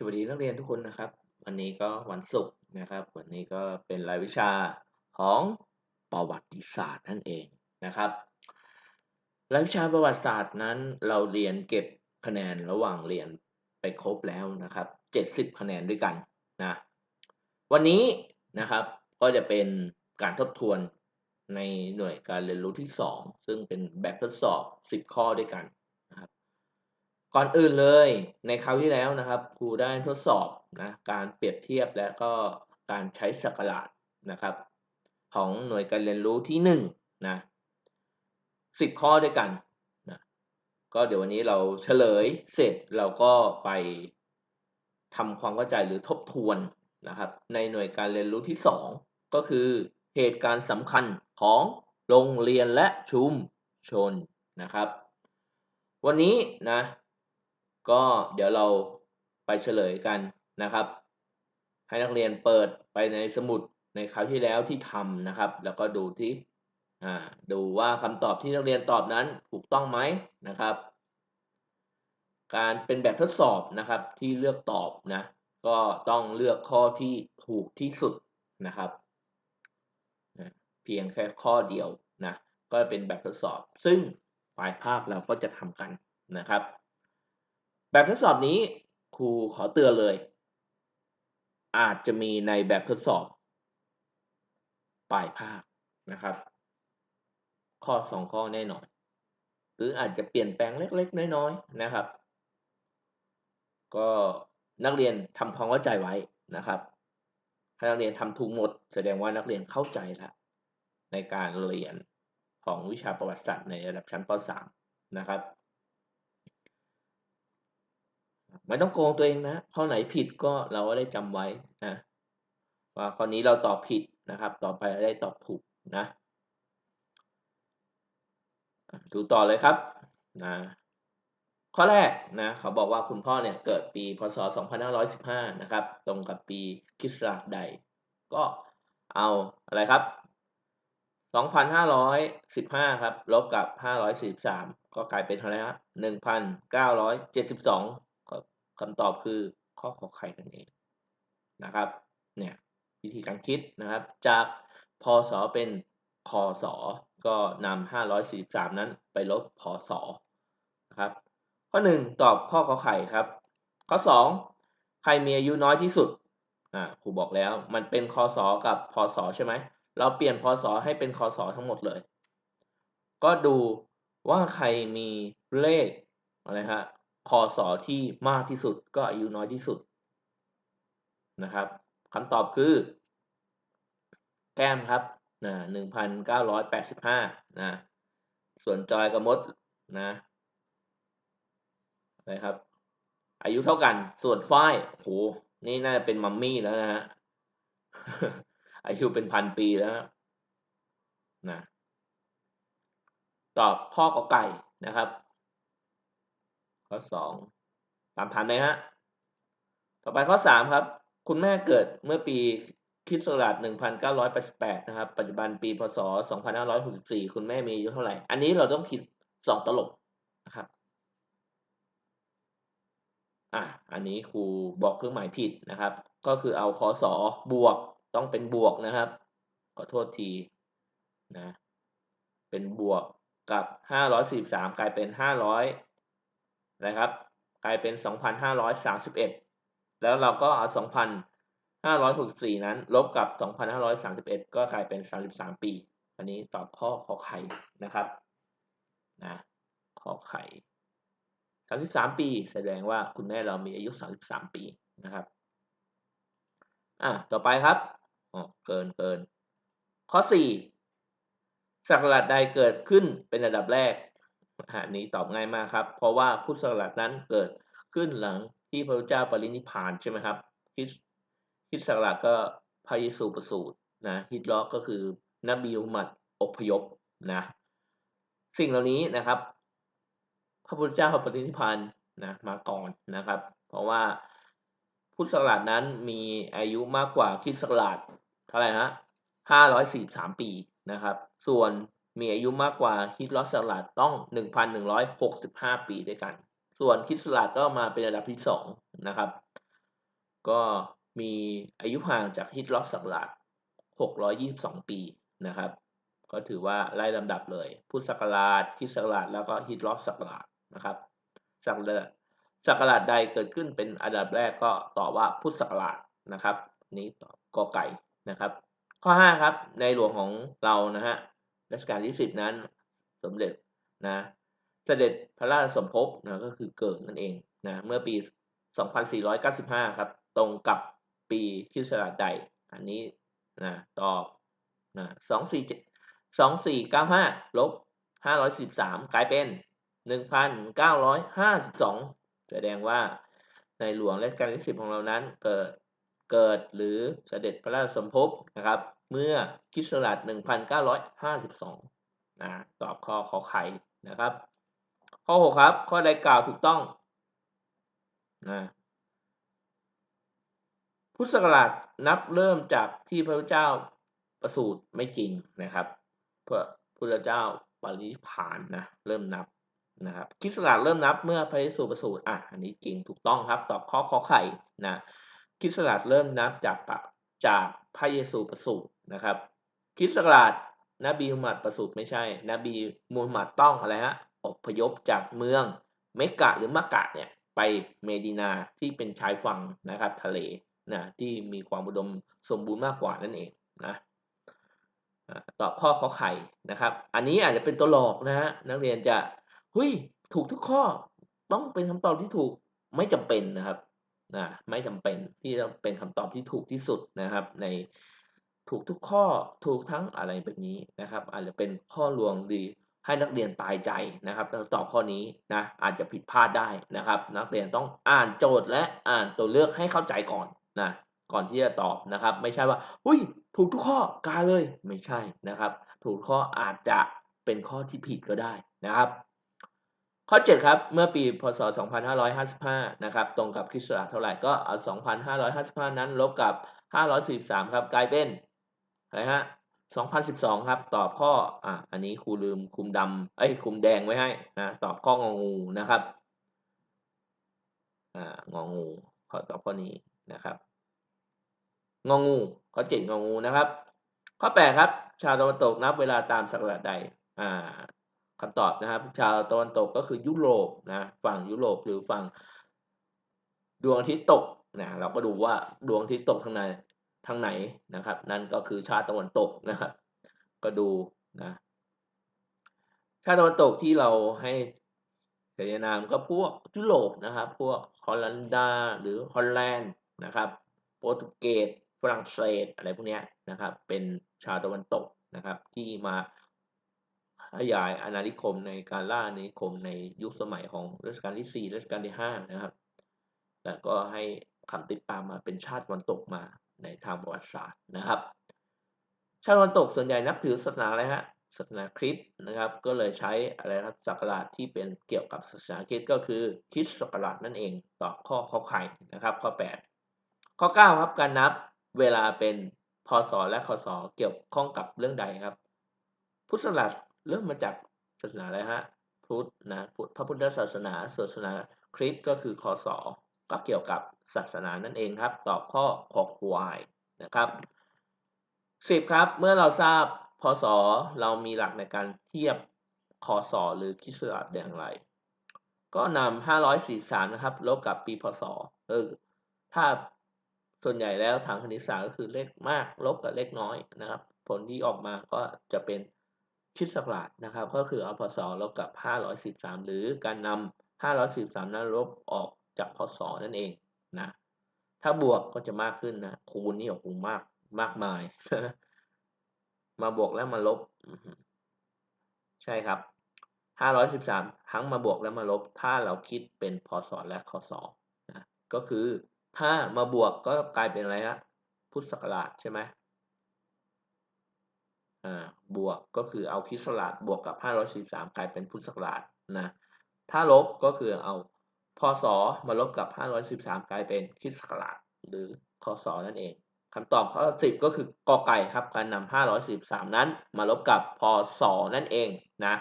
สวัสดีนักเรียนทุกคนนะครับ วันนี้ก็วันศุกร์นะครับ วันนี้ก็เป็นรายวิชาของประวัติศาสตร์นั่นเองนะครับรายวิชาประวัติศาสตร์นั้นเราเรียนเก็บคะแนนระหว่างเรียนไปครบแล้วนะครับ 70 คะแนนด้วยกันนะวันนี้นะครับก็จะเป็นการทบทวนในหน่วยการเรียนรู้ที่ 2 ซึ่งเป็นแบบทดสอบ 10 ข้อด้วยกัน ก่อนอื่นเลยในคราวที่แล้วนะครับครูได้ทดสอบนะการเปรียบเทียบและก็การใช้สักราชนะครับ ของหน่วยการเรียนรู้ที่1นะ10ข้อด้วยกันนะก็เดี๋ยววันนี้เราเฉลยเสร็จเราก็ไปทำความเข้าใจหรือทบทวนนะครับในหน่วยการเรียนรู้ที่ 2 ก็คือเหตุการณ์สำคัญของโรงเรียนและชุมชนนะครับ วันนี้นะ ก็เดี๋ยวเราไปเฉลยกันนะครับ ให้นักเรียนเปิดไปในสมุดในคราวที่แล้วที่ทำนะครับ แล้วก็ดูที่ดูว่าคำตอบที่นักเรียนตอบนั้นถูกต้องไหมนะครับ การเป็นแบบทดสอบนะครับที่เลือกตอบนะก็ต้องเลือกข้อที่ถูกที่สุดนะครับเพียงแค่ข้อเดียวนะก็เป็นแบบทดสอบ ซึ่งปลายภาคเราก็จะทำกันนะครับ แบบทดสอบนี้ครูขอเตือนเลย อาจจะมีในแบบทดสอบ ปลายภาคนะครับ ข้อสองข้อแน่นอน หรืออาจจะเปลี่ยนแปลงเล็ก ๆ น้อยๆนะครับ ก็นักเรียนทำความเข้าใจไว้นะครับถ้านักเรียนทำถูกหมด แสดงว่านักเรียนเข้าใจแล้วในการเรียนของวิชาประวัติศาสตร์ในระดับชั้นป .3 นะครับ ไม่ต้องโกงตัวเองนะข้อไหนผิดก็เราก็ได้จำไว้นะว่าข้อนี้เราตอบผิดนะครับ ต่อไปได้ตอบถูกนะดูต่อเลยครับนะข้อแรกนะเขาบอกว่าคุณพ่อเนี่ยเกิดปีพศ 2515 นะครับ ตรงกับปีคริสต์ศักราชใด ก็เอาอะไรครับ 2,515 ครับ ลบกับ 543 ก็กลายเป็นเท่าไหร่ครับ1,972 คำตอบคือข้อขอไข่นั่นเองนะครับเนี่ยวิธีการคิดนะครับ จากพศเป็นคศก็นำ543 นั้นไปลบพศนะครับ ข้อ 1 ตอบข้อขอไข่ครับ ข้อ 2 ใครมีอายุน้อยที่สุดอ่าครูบอกแล้วมันเป็นคศกับพศใช่ไหมเราเปลี่ยนพศให้เป็นคศทั้งหมดเลย ก็ดูว่าใครมีเลขอะไรฮะ พศที่มากที่สุดก็อายุน้อยที่สุดนะครับคำตอบคือ แก้มครับนะหนึ่งพันเก้าร้อยแปดสิบห้านะส่วนจอยกับมดนะอะครับ อายุเท่ากัน ส่วนฝ้ายโหนี่น่าจะเป็นมัมมี่แล้วนะฮะอายุเป็นพันปีแล้วนะตอบข้อกอไก่นะครับ ข้อสองตามทันไหมฮะ ต่อไปข้อสามครับ คุณแม่เกิดเมื่อปีคริสต์ศักราช1988 นะครับ ปัจจุบันปี พศ 2564 คุณแม่มีอายุเท่าไหร่ อันนี้เราต้องคิดสองตลบนะครับ อะ อันนี้ครูบอกเครื่องหมายผิดนะครับ ก็คือเอาคศบวกต้องเป็นบวกนะครับ ขอโทษทีนะ เป็นบวกกับ 543 กลายเป็น 500 นะครับ กลายเป็น 2,531 แล้วเราก็เอา 2,564 นั้น ลบกับ 2,531 ก็กลายเป็น 33 ปี อันนี้ตอบข้อขอไข่นะครับนะขอไข่ 33 ปี แสดงว่าคุณแม่เรามีอายุ 33 ปีนะครับอะต่อไปครับอ๋อเกินเกินข้อสี่สักราชใดเกิดขึ้นเป็นระดับแรก อันนี้ตอบง่ายมากครับ เพราะว่าพุทธศักรานั้นเกิดขึ้นหลังที่พระเจ้าปรินิพานใช่ไหมครับคิดคิดศักราชก็พระเยซูประสูตินะฮิตล็อกก็คือนบีมุมัดอพยพนะสิ่งเหล่านี้นะครับ พระพุทธเจ้าปรินิพานนะมาก่อนนะครับ เพราะว่าพุทธศักราชนั้นมีอายุมากกว่าคริสต์ศักราชเท่าไหร่ฮะห้าร้อยสี่สามปีนะครับ ส่วน มีอายุมากกว่าคริสต์ศักราชต้องหนึ่งพันหนึ่งร้อยหกสิบห้าปีด้วยกัน ส่วนคิสต์ศักราชก็มาเป็นระดับที่สองนะครับ ก็มีอายุห่างจากฮิตลอสศักราช622 ปีนะครับ ก็ถือว่าไล่ลำดับเลย พุทธศักราชคริสตศักราชแล้วก็ฮิตลอสศักราชนะครับศักราชศักราชใดเกิดขึ้นเป็นอันดับแรกก็ตอบว่าพุทธศักราชนะครับ นี้ตอบกอไก่นะครับ ข้อ 5 ครับในหลวงของเรานะฮะ รัชกาลที่10นั้นสมเด็จนะเสด็จพระราชสมภพนะก็คือเกิดนั่นเองนะเมื่อปี 2495 ครับ ตรงกับปีคริสตศักราชใด อันนี้นะตอบนะ242495ลบ513 กลายเป็น 1952 แสดงว่าในหลวงรัชกาลที่ 10 ของเรานั้นเกิดเกิดหรือเสด็จพระราชสมภพนะครับ เมื่อคริสตศักราช1952นะตอบข้อขอไข่นะครับ ข้อ 6 ครับ ข้อใดกล่าวถูกต้องนะพุทธศักราชนับเริ่มจากที่พระเจ้าประสูติไม่จริงนะครับ เพื่อพระเจ้าปรินิพานนะเริ่มนับนะครับคริสตศักราชเริ่มนับเมื่อพระเยซูประสูติอะอันนี้จริงถูกต้องครับ ตอบข้อขอไข่นะคริสตศักราชเริ่มนับจาก จากพระเยซูประสูตินะครับ คริสตศักราชนบีมุฮัมมัดประสูติไม่ใช่ นบีมุฮัมมัดต้องอะไรฮะอพยพจากเมืองเมกะหรือมักกะเนี่ยไปเมดินาที่เป็นชายฝั่งนะครับทะเลนะที่มีความอุดมสมบูรณ์มากกว่านั่นเองนะตอบข้อข้อไข่นะครับ อันนี้อาจจะเป็นตัวหลอกนะฮะนักเรียนจะหุยถูกทุกข้อต้องเป็นคำตอบที่ถูกไม่จำเป็นนะครับ นะไม่จำเป็นที่จะเป็นคำตอบที่ถูกที่สุดนะครับ ในถูกทุกข้อถูกทั้งอะไรแบบนี้นะครับ อาจจะเป็นข้อลวงดีให้นักเรียนตายใจนะครับตอบข้อนี้นะอาจจะผิดพลาดได้นะครับ นักเรียนต้องอ่านโจทย์และอ่านตัวเลือกให้เข้าใจก่อนนะก่อนที่จะตอบนะครับ ไม่ใช่ว่าอุ้ยถูกทุกข้อกาเลยไม่ใช่นะครับ ถูกข้ออาจจะเป็นข้อที่ผิดก็ได้นะครับ ข้อ 7 ครับ เมื่อปีพศ 2555 นะครับ ตรงกับคริสตศักราชเท่าไหร่ ก็เอา 2555 นั้นลบกับ 543 ครับ กลายเป็นอะไรฮะ 2012 ครับ ตอบข้อ อะ อันนี้ครูลืมคุมดำเอ้ย คุมแดงไว้ให้นะ ตอบข้ององูนะครับ อ่า งองู ข้อตอบข้อนี้นะครับ งองู ข้อเจ็ดงองูนะครับ ข้อแปดครับ ชาวตะวันตกนับเวลาตามศักราชใด อ่า คำตอบนะครับ ชาวตะวันตกก็คือยุโรปนะฝั่งยุโรปหรือฝั่งดวงอาทิตย์ตกนะเราก็ดูว่าดวงอาทิตย์ตกทางไหนทางไหนนะครับ นั่นก็คือชาติตะวันตกนะครับ ก็ดูนะชาติตะวันตกที่เราให้เสายนามก็พวกยุโรปนะครับ พวกฮอลแลนดาหรือฮอลแลนด์นะครับโปรตุเกสฝรั่งเศสอะไรพวกนี้นะครับ เป็นชาวตะวันตกนะครับ ที่มา ขยายอาณานิคมในการล่าอาณานิคมในยุคสมัยของรัชกาลที่ 4 รัชกาลที่ 5 นะครับ แล้วก็ให้คำติดตามมาเป็นชาติวันตกมาในทางประวัติศาสตร์นะครับ ชาติวันตกส่วนใหญ่นับถือศาสนาอะไรฮะ ศาสนาคริสต์นะครับ ก็เลยใช้อะไรครับศักราชที่เป็นเกี่ยวกับศาสนาคริสต์ก็คือคริสต์ศักราชนั่นเองตอบข้อข้อไข่นะครับ ข้อ 8 ข้อ 9 ครับการนับเวลาเป็นพศและคศเกี่ยวข้องกับเรื่องใดครับ พุทธศาสนาช เริ่มมาจากศาสนาอะไรฮะพุทธนะพระพุทธศาสนาศาสนาคริสต์ก็คือคศก็เกี่ยวกับศาสนานั่นเองครับ ตอบข้อขอควายนะครับสิบครับ เมื่อเราทราบพศเรามีหลักในการเทียบคศหรือคิสตศักราชอย่างไร ก็นำห้าร้อยสี่สามนะครับลบกับปีพศเออถ้าส่วนใหญ่แล้วทางคณิตศาสตร์ก็คือเลขมากลบกับเลขน้อยนะครับ ผลที่ออกมาก็จะเป็น คริสตศักราชนะครับ ก็คือเอาพศลบกับ 513 หรือการนำ513 นั้นลบออกจากพศนั่นเองนะถ้าบวกก็จะมากขึ้นนะคูณนี่โอ้โหมากมากมาย มาบวกแล้วมาลบ ใช่ครับ 513 ทั้งมาบวกแล้วมาลบ ถ้าเราคิดเป็นพศและคศนะก็คือถ้ามาบวกก็กลายเป็นอะไรฮะพุทธศักราชใช่ไหม บวกก็คือเอาคริสต์ศักราชบวกกับ 543 กลายเป็นพุทธศักราชนะถ้าลบก็คือเอาพศมาลบกับ 513 กลายเป็นคริสต์ศักราชหรือคศนั่นเองคำตอบข้อ10 ก็คือกอไก่ครับการนำ543 นั้นมาลบกับพศนั่นเองนะ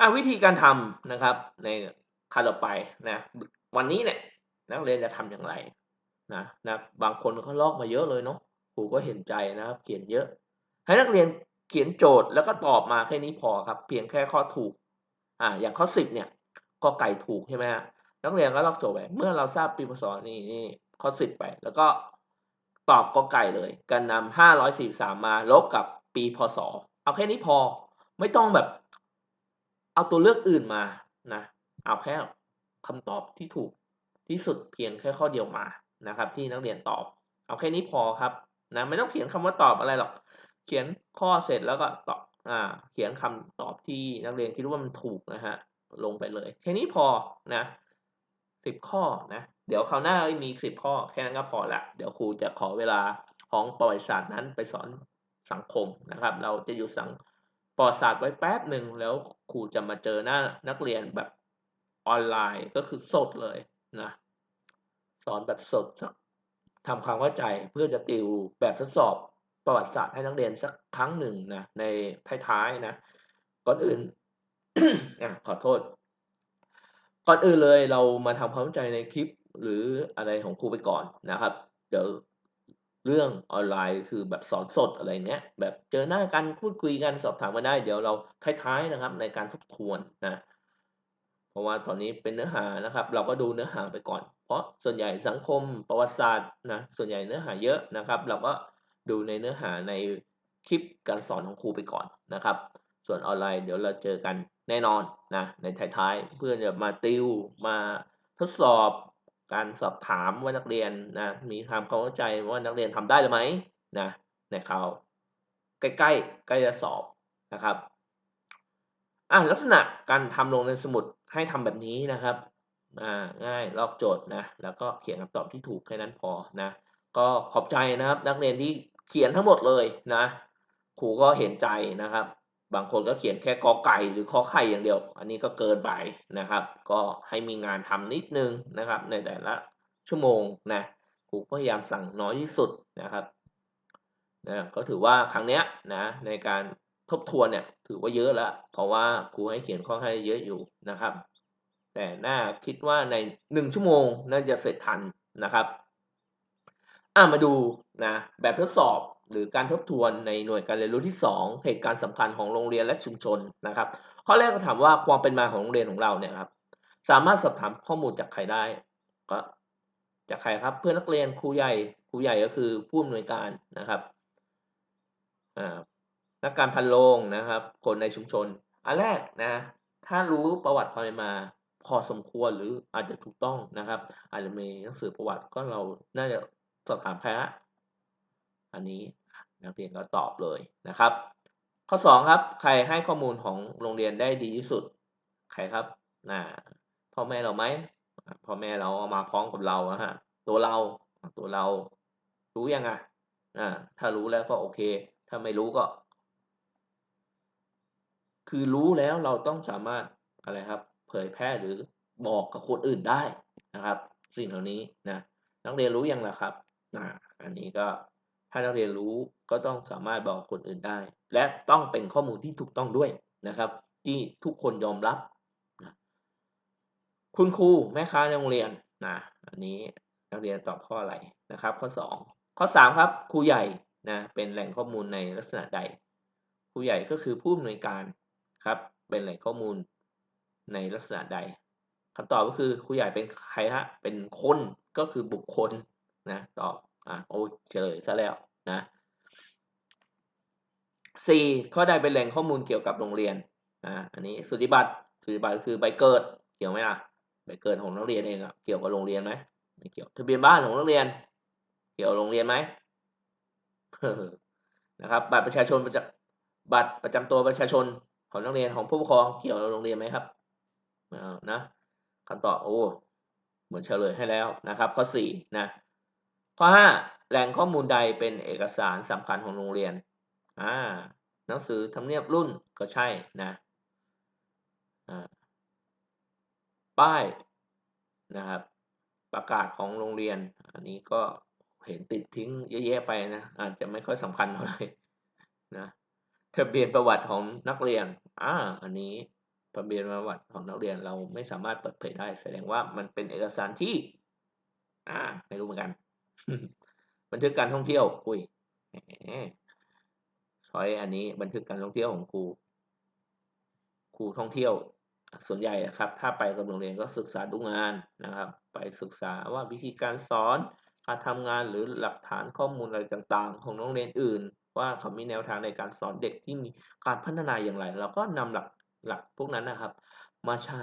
อะวิธีการทำนะครับในขั้นต่อไปนะวันนี้เนี่ยนักเรียนจะทำอย่างไรนะนะบางคนเขาลอกมาเยอะเลยเนาะครูก็เห็นใจนะครับ เขียนเยอะ ให้นักเรียนเขียนโจทย์แล้วก็ตอบมาแค่นี้พอครับ เพียงแค่ข้อถูกอ่าอย่างข้อสิบเนี่ยก็ไก่ถูกใช่ไหมฮะนักเรียนก็ลอกโจทย์ไปเมื่อเราทราบปีพศนี่นี่ข้อสิบไป แล้วก็ตอบกอไก่เลยการนำห้าร้อยสี่สามมาลบกับปีพศ เอาแค่นี้พอไม่ต้องแบบ เอาตัวเลือกอื่นมานะเอาแค่คำตอบที่ถูกที่สุดเพียงแค่ข้อเดียวมานะครับ ที่นักเรียนตอบ เอาแค่นี้พอครับนะไม่ต้องเขียนคำว่าตอบอะไรหรอก เขียนข้อเสร็จแล้วก็ตอบอ่าเขียนคำตอบที่นักเรียนคิดว่ามันถูกนะฮะลงไปเลย แค่นี้พอนะสิบข้อนะเดี๋ยวคราวหน้ามีสิบข้อแค่นั้นก็พอละเดี๋ยวครูจะขอเวลาของประวัติศาสตร์นั้นไปสอนสังคมนะครับ เราจะอยู่สังประวัติศาสตร์ไว้แป๊บหนึ่งแล้วครูจะมาเจอหน้านักเรียนแบบออนไลน์ก็คือสดเลยนะสอนแบบสดทำความเข้าใจเพื่อจะติวแบบทดสอบ ประวัติศาสตร์ให้นักเรียนสักครั้งหนึ่งนะในท้ายๆนะก่อนอื่นอขอโทษ ก่อนอื่นเลยเรามาทำความเข้าใจในคลิปหรืออะไรของครูไปก่อนนะครับ เดี๋ยวเรื่องออนไลน์คือแบบสอนสดอะไรเนี้ย แบบเจอหน้ากันพูดคุยกันสอบถามมาได้ เดี๋ยวเราท้ายๆนะครับ ในการทบทวนนะ เพราะว่าตอนนี้เป็นเนื้อหานะครับ เราก็ดูเนื้อหาไปก่อน เพราะส่วนใหญ่สังคมประวัติศาสตร์นะส่วนใหญ่เนื้อหาเยอะนะครับ เราก็ ดูในเนื้อหาในคลิปการสอนของครูไปก่อนนะครับ ส่วนออนไลน์เดี๋ยวเราเจอกันแน่นอนนะในท้ายๆ เพื่อจะมาติวมาทดสอบการสอบถามว่านักเรียนนะมีความเข้าใจว่านักเรียนทำได้หรือไม่นะในคราวใกล้ๆใกล้จะสอบนะครับอะลักษณะการทำลงในสมุดให้ทำแบบนี้นะครับอ่าง่ายลอกโจทย์นะแล้วก็เขียนคำตอบที่ถูกแค่นั้นพอนะก็ขอบใจนะครับนักเรียนที่ เขียนทั้งหมดเลยนะครูก็เห็นใจนะครับ บางคนก็เขียนแค่กอไก่หรือขอไข่อย่างเดียว อันนี้ก็เกินไปนะครับ ก็ให้มีงานทำนิดนึงนะครับ ในแต่ละชั่วโมงนะครูพยายามสั่งน้อยที่สุดนะครับนะก็ถือว่าครั้งเนี้ยนะในการทบทวนเนี่ยถือว่าเยอะแล้ว เพราะว่าครูให้เขียนข้อให้เยอะอยู่นะครับ แต่น่าคิดว่าในหนึ่งชั่วโมงน่าจะเสร็จทันนะครับ อ่ามาดูนะแบบทดสอบหรือการทบทวนในหน่วยการเรียนรู้ที่ 2 เหตุการณ์สำคัญของโรงเรียนและชุมชนนะครับ ข้อแรกก็ถามว่าความเป็นมาของโรงเรียนของเราเนี่ยครับ สามารถสอบถามข้อมูลจากใครได้ ก็จากใครครับเพื่อนนักเรียนครูใหญ่ครูใหญ่ก็คือผู้อำนวยการนะครับอ่านักการพันโรงนะครับ คนในชุมชน อันแรกนะ ถ้ารู้ประวัติความเป็นมาพอสมควรหรืออาจจะถูกต้องนะครับ อาจจะมีหนังสือประวัติก็เราน่าจะ สอบถามใครฮะอันนี้นักเรียนก็ตอบเลยนะครับ ข้อ 2 ครับ ใครให้ข้อมูลของโรงเรียนได้ดีที่สุด ใครครับนะพ่อแม่เราไหมพ่อแม่เราเอามาพร้อมกับเราฮะตัวเราตัวเรารู้ยังอะอ่าถ้ารู้แล้วก็โอเค ถ้าไม่รู้ก็ คือรู้แล้วเราต้องสามารถอะไรครับ เผยแพร่หรือบอกกับคนอื่นได้นะครับ สิ่งเหล่านี้นะนักเรียนรู้ยังล่ะครับ อ่าอันนี้ก็ถ้านักเรียนรู้ก็ต้องสามารถบอกคนอื่นได้ และต้องเป็นข้อมูลที่ถูกต้องด้วยนะครับ ที่ทุกคนยอมรับนะคุณครูแม่ค้าในโรงเรียนนะอันนี้นักเรียนตอบข้ออะไรนะครับ ข้อ 2 ข้อ 3 ครับครูใหญ่นะเป็นแหล่งข้อมูลในลักษณะใดครูใหญ่ก็คือผู้อำนวยการครับเป็นแหล่งข้อมูลในลักษณะใดคำตอบก็คือครูใหญ่เป็นใครฮะเป็นคนก็คือบุคคล นะตอบอ่าโอ้เฉลยซะแล้วนะสี่ข้อใดเป็นแหล่งข้อมูลเกี่ยวกับโรงเรียนอ่าอันนี้สุติบัตรสุติบัตรคือใบเกิดเกี่ยวไหมล่ะใบเกิดของนักเรียนเองอะเกี่ยวกับโรงเรียนไหมไม่เกี่ยวทะเบียนบ้านของนักเรียน เกี่ยวโรงเรียนไหมนะครับบัตรประชาชนประจบัตรประจำตัวประชาชนของนักเรียนของผู้ปกครองเกี่ยวกับโรงเรียนไหมครับนะคำตอบโอ้เหมือนเฉลยให้แล้วนะครับ ข้อสี่นะ ข้อห้าแหล่งข้อมูลใดเป็นเอกสารสำคัญของโรงเรียนอ่าหนังสือทำเนียบรุ่นก็ใช่นะป้ายนะครับ ประกาศของโรงเรียน อันนี้ก็เห็นติดทิ้งเยอะแยะไปนะอาจจะไม่ค่อยสำคัญเท่าไหร่นะทะเบียนประวัติของนักเรียนอ่าอันนี้ทะเบียนประวัติของนักเรียนเราไม่สามารถเปิดเผยได้ แสดงว่ามันเป็นเอกสารที่อ่าไม่รู้เหมือนกัน บันทึกการท่องเที่ยว อุ้ยแหมช้อยอันนี้บันทึกการท่องเที่ยวของครู ครูท่องเที่ยว ส่วนใหญ่นะครับ ถ้าไปกับโรงเรียนก็ศึกษาดูงานนะครับ ไปศึกษาว่าวิธีการสอน การทำงานหรือหลักฐานข้อมูลอะไรต่าง ๆ ของโรงเรียนอื่น ว่าเขามีแนวทางในการสอนเด็กที่มีการพัฒนาอย่างไร เราก็นำหลักหลักพวกนั้นนะครับ มาใช้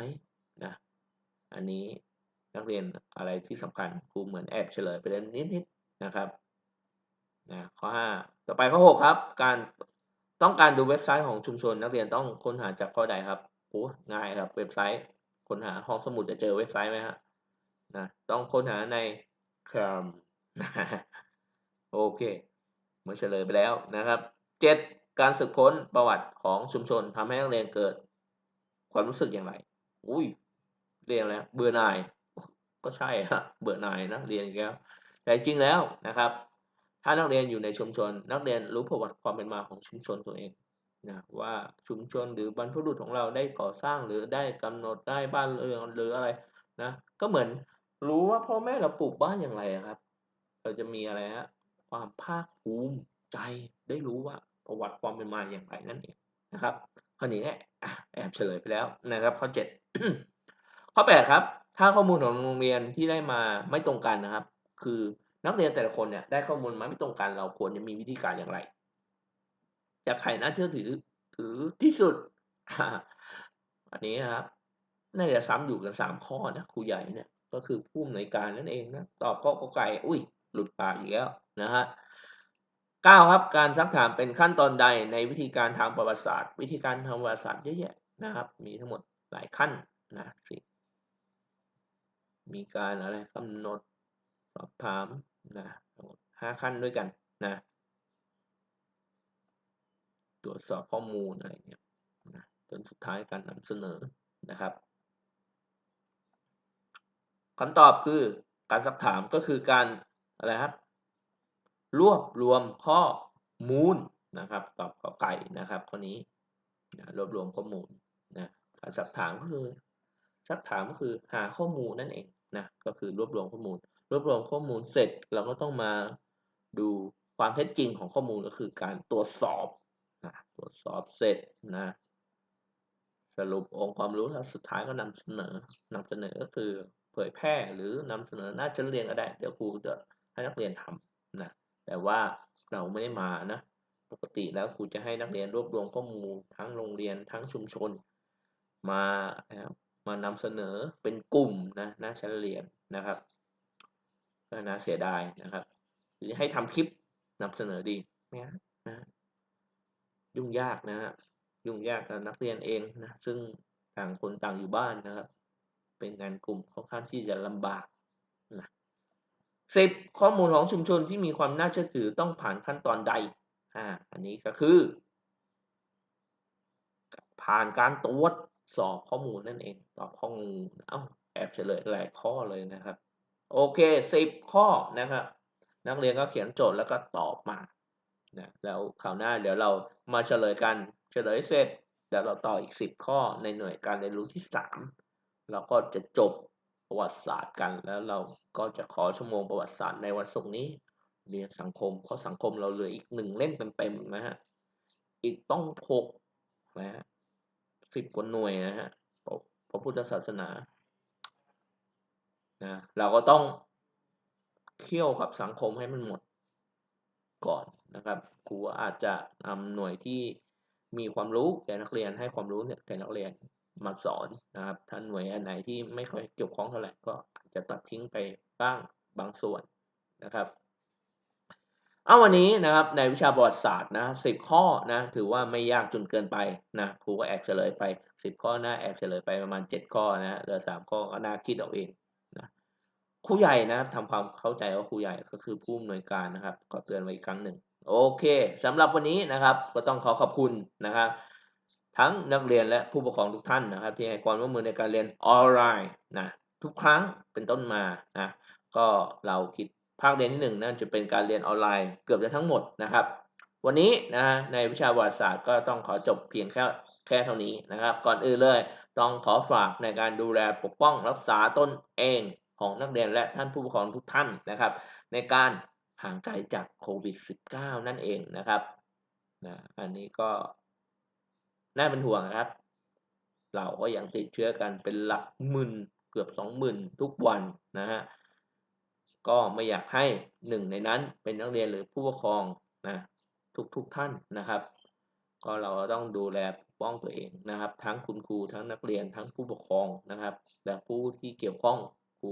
นะ อันนี้ นักเรียนอะไรที่สำคัญครูเหมือนแอบเฉลยไปแล้วนิดๆนะครับนะข้อ 5 ต่อไปข้อ 6 ครับ การต้องการดูเว็บไซต์ของชุมชน นักเรียนต้องค้นหาจากข้อใดครับโอ้ง่ายครับ เว็บไซต์ค้นหาห้องสมุดจะเจอเว็บไซต์ไหมฮะนะต้องค้นหาใน Chrome โอเคเมื่อเฉลยไปแล้วนะครับ 7 การสืบค้นประวัติของชุมชนทำให้นักเรียนเกิด ความรู้สึกอย่างไร อุ้ยเรียนแล้วเบื่อหน่าย ก็ใช่ฮะเบื่อหน่ายนะเรียนอีกแล้วแต่จริงแล้วนะครับ ถ้านักเรียนอยู่ในชุมชน นักเรียนรู้ประวัติความเป็นมาของชุมชนตัวเองนะว่าชุมชนหรือบรรพบุรุษของเราได้ก่อสร้างหรือได้กำหนดได้บ้านเรือนหรืออะไรนะก็เหมือนรู้ว่าพ่อแม่เราปลูกบ้านอย่างไรครับ เราจะมีอะไรฮะความภาคภูมิใจได้รู้ว่าประวัติความเป็นมาอย่างไรนั่นเองนะครับข้อนี้เนี่ยแอบเฉลยไปแล้วนะครับ ข้อ7ข้อ8ครับ ถ้าข้อมูลของโรงเรียนที่ได้มาไม่ตรงกันนะครับ คือนักเรียนแต่ละคนเนี่ยได้ข้อมูลมาไม่ตรงกัน เราควรจะมีวิธีการอย่างไรจะใครน่าเชื่อถือถือที่สุด อันนี้ครับน่าจะซ้ำอยู่กันสามข้อนะครูใหญ่เนี่ย ก็คือผู้อำนวยการนั่นเองนะตอบข้อกไก่อุ้ย หลุดปากอีกแล้วนะฮะเก้าครับการซักถามเป็นขั้นตอนใดในวิธีการทางประวัติศาสตร์ วิธีการทางประวัติศาสตร์เยอะแยะนะครับ มีทั้งหมดหลายขั้นนะสิ มีการอะไรกำหนดสอบถามนะทั้งหมดห้าขั้นด้วยกันนะตรวจสอบข้อมูลอะไรเงี้ยนะจนสุดท้ายการนำเสนอนะครับคำตอบคือการซักถามก็คือการอะไรครับรวบรวมข้อมูลนะครับตอบข้อไก่นะครับข้อนี้นะรวบรวมข้อมูลนะการซักถามก็คือ ซักถามก็คือหาข้อมูลนั่นเองนะก็คือรวบรวมข้อมูล รวบรวมข้อมูลเสร็จเราก็ต้องมาดูความเท็จจริงของข้อมูลก็คือการตรวจสอบนะตรวจสอบเสร็จนะสรุปองค์ความรู้แล้วสุดท้ายก็นำเสนอนำเสนอก็คือเผยแพร่หรือนำเสนอหน้าชั้นเรียนก็ได้ เดี๋ยวครูจะให้นักเรียนทำนะแต่ว่าเราไม่ได้มานะปกติแล้วครูจะให้นักเรียนรวบรวมข้อมูลทั้งโรงเรียนทั้งชุมชน มา มานำเสนอเป็นกลุ่มนะหน้าชั้นเรียนนะครับก็น่าเสียดายนะครับหรือให้ทำคลิปนำเสนอดีไหมนะยุ่งยากนะฮะยุ่งยากกับนักเรียนเองนะซึ่งต่างคนต่างอยู่บ้านนะครับ เป็นงานกลุ่มค่อนข้างที่จะลำบากนะสิบข้อมูลของชุมชนที่มีความน่าเชื่อถือต้องผ่านขั้นตอนใดอ่าอันนี้ก็คือ ผ่านการตรวจ สอบข้อมูลนั่นเองตอบข้อมูลเอ้าแอบเฉลยหลายข้อเลยนะครับ โอเคสิบข้อนะครับ นักเรียนก็เขียนโจทย์แล้วก็ตอบมานะแล้วคราวหน้าเดี๋ยวเรามาเฉลยกันเฉลยเสร็จเดี๋ยวเราต่ออีก 10 ข้อในหน่วยการเรียนรู้ที่ 3 เราก็จะจบประวัติศาสตร์กัน แล้วเราก็จะขอชั่วโมงประวัติศาสตร์ในวันศุกร์นี้เรียนสังคม เพราะสังคมเราเหลืออีกหนึ่งเล่มเต็มๆนะฮะอีกต้องหกนะฮะ สิบกว่าหน่วยนะฮะพระพุทธศาสนานะเราก็ต้องเที่ยวกับสังคมให้มันหมดก่อนนะครับครูอาจจะนำหน่วยที่มีความรู้แก่นักเรียนให้ความรู้เนี่ยแก่นักเรียนมาสอนนะครับ ถ้าหน่วยอันไหนที่ไม่ค่อยเกี่ยวข้องเท่าไหร่ก็อาจจะตัดทิ้งไปบ้างบางส่วนนะครับ เอาวันนี้นะครับในวิชาประวัติศาสตร์นะสิบข้อนะถือว่าไม่ยากจนเกินไปนะครูก็แอบเฉลยไปสิบข้อนะแอบเฉลยไปประมาณเจ็ดข้อนะเหลือสามข้อก็น่าคิดเอาเองนะครูใหญ่นะทำความเข้าใจว่าครูใหญ่ก็คือผู้อำนวยการนะครับก็เตือนไว้อีกครั้งหนึ่งโอเคสำหรับวันนี้นะครับก็ต้องขอขอบคุณนะครับทั้งนักเรียนและผู้ปกครองทุกท่านนะครับ ที่ให้ความร่วมมือในการเรียนออนไลน์นะทุกครั้งเป็นต้นมานะก็เราคิด ภาคเรียนที่หนึ่งนั่นจะเป็นการเรียนออนไลน์เกือบจะทั้งหมดนะครับ วันนี้นะในวิชาประวัติศาสตร์ก็ต้องขอจบเพียงแค่แค่เท่านี้นะครับ ก่อนอื่นเลยต้องขอฝากในการดูแลปกป้องรักษาตนเองของนักเรียนและท่านผู้ปกครองทุกท่านนะครับ ในการห่างไกลจากโควิด -19 นั่นเองนะครับนะอันนี้ก็น่าเป็นห่วงนะครับ เราก็ยังติดเชื้อกันเป็นหลักหมื่นเกือบสองหมื่นทุกวันนะฮะ ก็ไม่อยากให้หนึ่งในนั้นเป็นนักเรียนหรือผู้ปกครองนะทุกๆทท่านนะครับ ก็เราต้องดูแลป้องตัวเองนะครับ ทั้งคุณครูทั้งนักเรียนทั้งผู้ปกครองนะครับและผู้ที่เกี่ยวข้องครู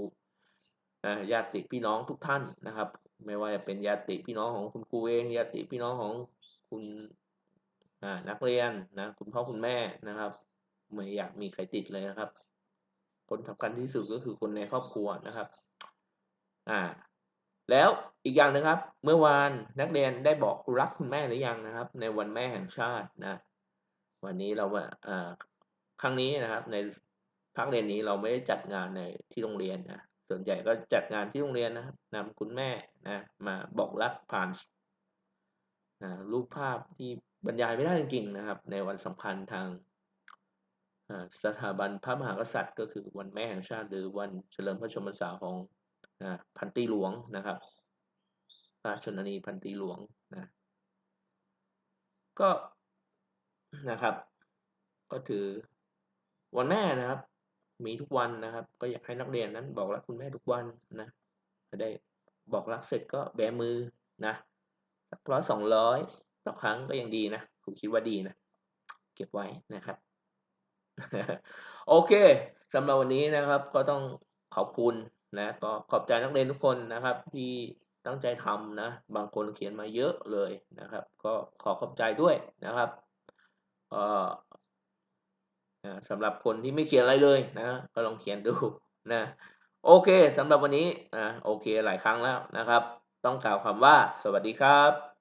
ญาติพี่น้องทุกท่านนะครับ ไม่ว่าจะเป็นญาติพี่น้องของคุณครูเองญาติพี่น้องของคุณนักเรียนนะคุณพ่อคุณแม่นะครับไม่อยากมีใครติดเลยนะครับ คนสำคัญที่สุดก็คือคนในครอบครัวนะครับ อ่าแล้วอีกอย่างนึงครับ เมื่อวานนักเรียนได้บอกรักคุณแม่หรือยังนะครับ ในวันแม่แห่งชาตินะวันนี้เราอ่าครั้งนี้นะครับ ในภาคเรียนนี้เราไม่ได้จัดงานในที่โรงเรียนนะส่วนใหญ่ก็จัดงานที่โรงเรียนนะครับนำคุณแม่นะมาบอกรักผ่านนะรูปภาพที่บรรยายไม่ได้จริงๆนะครับ ในวันสำคัญทางสถาบันพระมหากษัตริย์ ก็คือวันแม่แห่งชาติ หรือวันเฉลิมพระชนมพรรษาของ พันตีหลวงนะครับพระชนนีพันตีหลวงนะก็นะครับ ก็ถือวันแม่นะครับ มีทุกวันนะครับ ก็อยากให้นักเรียนนั้น บอกรักคุณแม่ทุกวันนะจะได้บอกรักเสร็จก็แบมือนะสักร้อยสองร้อยต่อครั้งก็ยังดีนะผมคิดว่าดีนะ เก็บไว้นะครับ โอเคสำหรับวันนี้นะครับ ก็ต้องขอบคุณ นะก็ขอบใจนักเรียนทุกคนนะครับ ที่ตั้งใจทำนะ บางคนเขียนมาเยอะเลยนะครับ ก็ขอขอบใจด้วยนะครับก็สำหรับคนที่ไม่เขียนอะไรเลยนะ ก็ลองเขียนดูนะ โอเคสำหรับวันนี้นะโอเคหลายครั้งแล้วนะครับ ต้องกล่าวคำว่า สวัสดีครับ